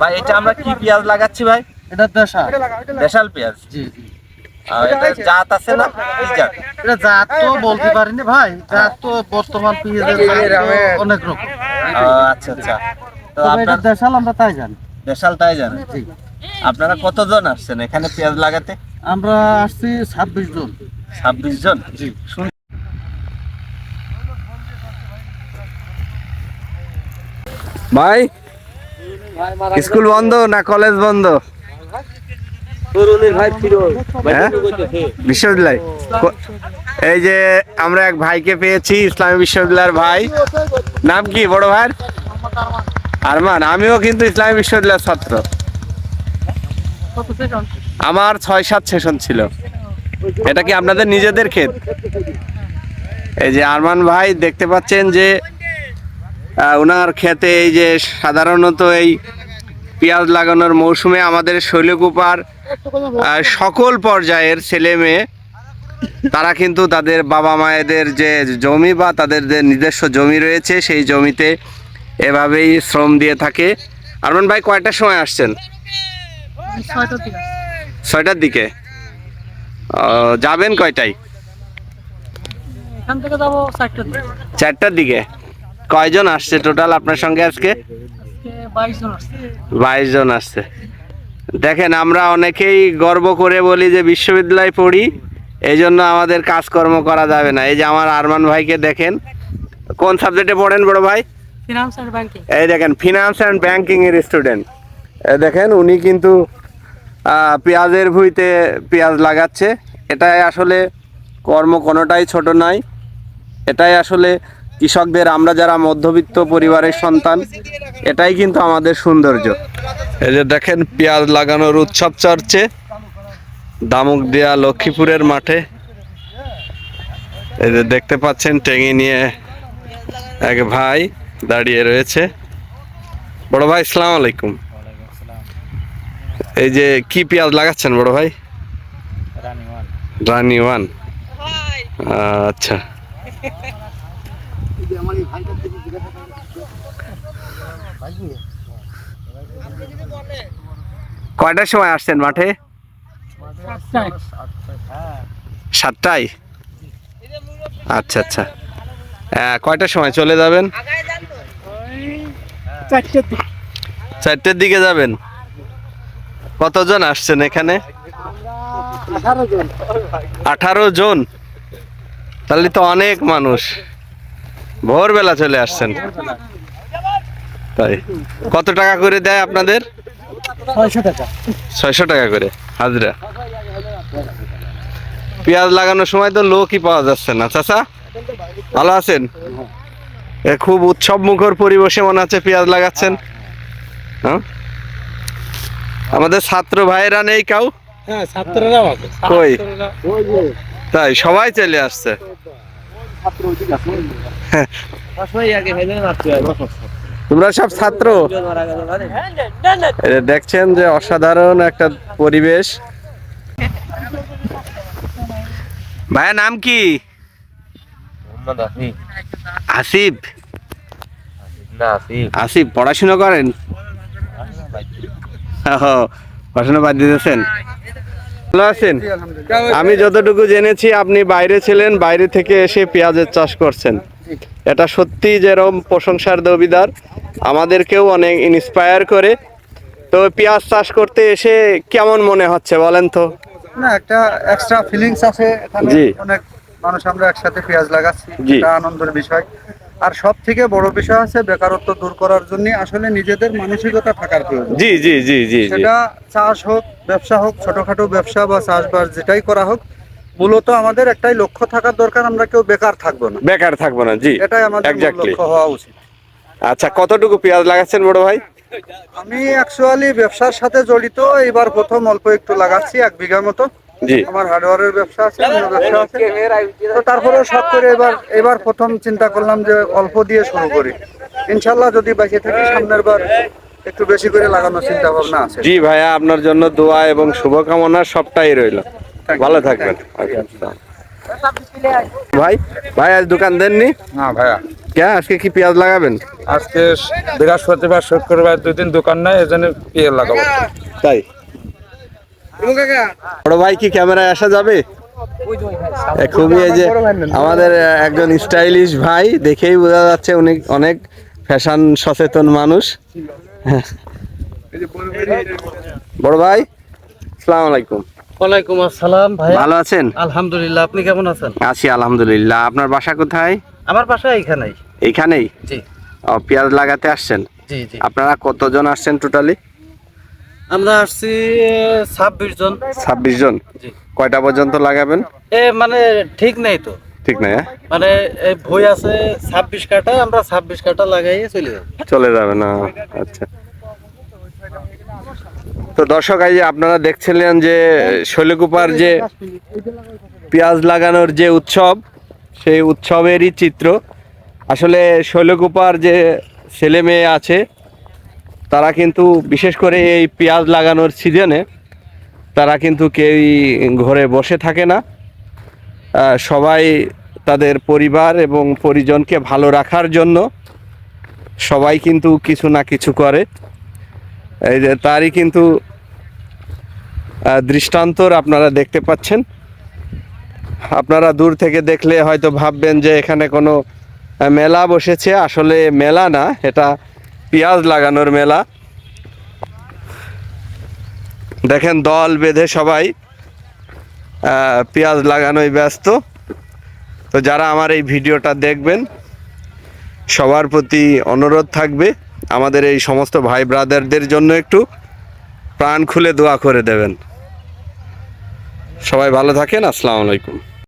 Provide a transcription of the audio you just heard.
ভাই এটা আমরা কি পেঁয়াজ লাগাচ্ছি ভাই? এটা দেশা দেশাল পেঁয়াজ? জি জি। এটা জাত আছে না? কি জাত। এটা জাত তো বলতে পারিনি ভাই জাত তো বর্তমান পেঁয়াজের অনেক রকম। আচ্ছা আচ্ছা। তো আপনার দেশাল আমরা তাই জানি। দেশাল তাই জানেন? জি। আপনারা কতজন আসছেন এখানে পেঁয়াজ লাগাতে? আমরা আসছি ছাব্বিশ জন। ছাব্বিশ জন? শুন ভাই স্কুল বন্ধ না কলেজ বন্ধ? হ্যাঁ? বিশ্ববিদ্যালয়। এই যে আমরা এক ভাইকে পেয়েছি ইসলামী বিশ্ববিদ্যালয়ের ভাই। নাম কি বড় ভাই আরমান। আমিও কিন্তু ইসলামী বিশ্ববিদ্যালয়ের ছাত্র। আমার ছয় সাত সেশন ছিল। এটা কি আপনাদের নিজেদের ক্ষেত? এই যে আরমান ভাই দেখতে পাচ্ছেন যে ওনার ক্ষেতে এই যে সাধারণত এই পেঁয়াজ লাগানোর মৌসুমে আমাদের শৈলকুপার সকল পর্যায়ের ছেলে মেয়ে তারা কিন্তু তাদের বাবা মায়েদের যে জমি বা তাদের যে নিজস্ব জমি রয়েছে সেই জমিতে এভাবেই শ্রম দিয়ে থাকে। আরমান ভাই কয়টার সময় আসছেন? ছয়টার দিকে। যাবেন কয়টায়? চারটার দিকে। কয়জন আসছে টোটাল আপনার সঙ্গে আজকে? বাইশ জন আসছে। দেখেন আমরা অনেকেই গর্ব করে বলি যে বিশ্ববিদ্যালয়ে পড়ি এই জন্য আমাদের কাজকর্ম করা যাবে না। এই যে আমার আরমান ভাইকে দেখেন কোন সাবজেক্টে পড়েন বড় ভাই? এই দেখেন ফিনান্স অ্যান্ড ব্যাংকিং এর স্টুডেন্ট দেখেন উনি কিন্তু পেঁয়াজের ভুঁইতে পেঁয়াজ লাগাচ্ছে। এটাই আসলে কর্ম কোনোটাই ছোট নয় এটাই আসলে কৃষকদের আমরা যারা মধ্যবিত্ত পরিবারের সন্তান এটাই কিন্তু আমাদের সৌন্দর্য। এই যে দেখেন পেঁয়াজ লাগানোর উৎসব চর্চে দামুক দেয়া লক্ষ্মীপুরের মাঠে। এই যে দেখতে পাচ্ছেন টেঙি নিয়ে এক ভাই দাঁড়িয়ে রয়েছে। বড় ভাই সালাম আলাইকুম। এই যে কি পেঁয়াজ লাগাচ্ছেন বড় ভাই? রানি ওয়ান আচ্ছা। কয়টার সময় আসছেন মাঠে? সাতটায়। আচ্ছা আচ্ছা। কয়টার সময় চলে যাবেন? চারটের দিকে। যাবেন? কতজন আসছেন এখানে? আঠারো জন? তাহলে তো অনেক মানুষ। ভোরবেলা চলে আসছেন। তাই। কত টাকা করে দেয় আপনাদের? ছয়শো টাকা। করে হাজরা। পেঁয়াজ লাগানোর সময় তো লোকই পাওয়া যাচ্ছে না চাচা। ভালো আছেন? এ খুব উৎসব মুখর পরিবেশে মনে হচ্ছে পেঁয়াজ লাগাচ্ছেন। হ্যাঁ? আমাদের ছাত্র ভাইয়েরা নেই কাউ? হ্যাঁ কই? তাই সবাই চলে আসছে। তোমরা সব ছাত্র? দেখছেন যে অসাধারণ একটা পরিবেশ। ভাইয়া নাম কি? আসিফ। আসিফ? পড়াশোনা করেন? পড়াশোনা বাদ দিতেছেন? ভালো আছেন? আমি যতটুকু জেনেছি আপনি বাইরে ছিলেন বাইরে থেকে এসে পেঁয়াজের চাষ করছেন। এটা সত্যি যেরকম প্রশংসার দাবিদার আমাদেরকেও অনেক ইন্সপায়ার করে। তো পেঁয়াজ চাষ করতে এসে কেমন মনে হচ্ছে বলেন তো? না একটা এক্সট্রা ফিলিংস আছে জি। অনেক মানুষ আমরা একসাথে পেঁয়াজ লাগাচ্ছি। এটা আনন্দের বিষয়। আর সব থেকে বড় বিষয় আছে বেকারত্ব দূর করার জন্য আসলে নিজেদের মানসিকতা থাকার প্রয়োজন। জি জি জি জি সেটা চাষ হোক ব্যবসা হোক ছোটখাটো ব্যবসা বা চাষবাস যেটাই করা হোক মূলত আমাদের একটাই লক্ষ্য থাকার দরকার আমরা কেউ বেকার থাকব না। বেকার থাকব না জি। এটাই আমাদের লক্ষ্য হওয়া উচিত। আচ্ছা কতটুকু পেঁয়াজ লাগাচ্ছেন বড় ভাই? আমি অ্যাকচুয়ালি ব্যবসার সাথে জড়িত এবার প্রথম অল্প একটু লাগাচ্ছি এক বিঘা মতো। জি। আমার হার্ডওয়ারের ব্যবসা আছে অন্য ব্যবসা আছে। তো তারপরেও সব করে এবার এবার প্রথম চিন্তা করলাম যে অল্প দিয়ে শুরু করি। ইনশাল্লাহ যদি বেঁচে থাকি সামনের বার একটু বেশি করে লাগানোর চিন্তা ভাবনা আছে। জি ভাইয়া আপনার জন্য দোয়া এবং শুভকামনা সবটাই রইল। ভালো থাকবেন। আচ্ছা ভাই ভাই আজ দোকান দেননি? না ভাইয়া। কে আজকে কি পেঁয়াজ লাগাবেন? আজকে বৃহস্পতিবার শুক্রবার দুই দিন দোকান নাই এই জন্য পেয়ে লাগাবো। তাই? বড় ভাই কি ক্যামেরায় আসা যাবে? খুবই এই যে আমাদের একজন স্টাইলিশ ভাই দেখেই বোঝা যাচ্ছে উনি অনেক ফ্যাশন সচেতন মানুষ। বড় ভাই আসসালামু আলাইকুম। ওয়ালাইকুম আসসালাম ভাই। ভালো আছেন? আলহামদুলিল্লাহ আপনি কেমন আছেন? আছি আলহামদুলিল্লাহ। আপনার বাসা কোথায়? আমার বাসা এইখানেই। এইখানেই? জি। ও, পেঁয়াজ লাগাতে আসছেন? জি জি। আপনারা কতজন আসছেন টোটালি? আমরা আসছি ছাব্বিশ জন। ছাব্বিশ জন? কয়টা পর্যন্ত লাগাবেন? এ মানে ঠিক নেই তো। ঠিক নাই হ্যাঁ? মানে এই বই আছে ছাব্বিশ কাটা আমরা ছাব্বিশ কাটা লাগাইয়ে চলে যাব। চলে যাবে না আচ্ছা। তো দর্শক এই আপনারা দেখছিলেন যে শৈলকুপার যে পেঁয়াজ লাগানোর যে উৎসব সেই উৎসবেরই চিত্র। আসলে শৈলকুপার যে ছেলে মেয়ে আছে তারা কিন্তু বিশেষ করে এই পেঁয়াজ লাগানোর সিজনে তারা কিন্তু কেউই ঘরে বসে থাকে না। সবাই তাদের পরিবার এবং পরিজনকে ভালো রাখার জন্য সবাই কিন্তু কিছু না কিছু করে। এই যে তারই কিন্তু দৃষ্টান্তর আপনারা দেখতে পাচ্ছেন। আপনারা দূর থেকে দেখলে হয়তো ভাববেন যে এখানে কোনো মেলা বসেছে। আসলে মেলা না, এটা পেঁয়াজ লাগানোর মেলা। দেখেন দল বেঁধে সবাই পেঁয়াজ লাগানোয় ব্যস্ত। তো যারা আমার এই ভিডিওটা দেখবেন, সবার প্রতি অনুরোধ থাকবে, আমাদের এই সমস্ত ভাই ব্রাদারদের জন্য একটু প্রাণ খুলে দোয়া করে দেবেন। সবাই ভালো থাকেন, আসসালামু আলাইকুম।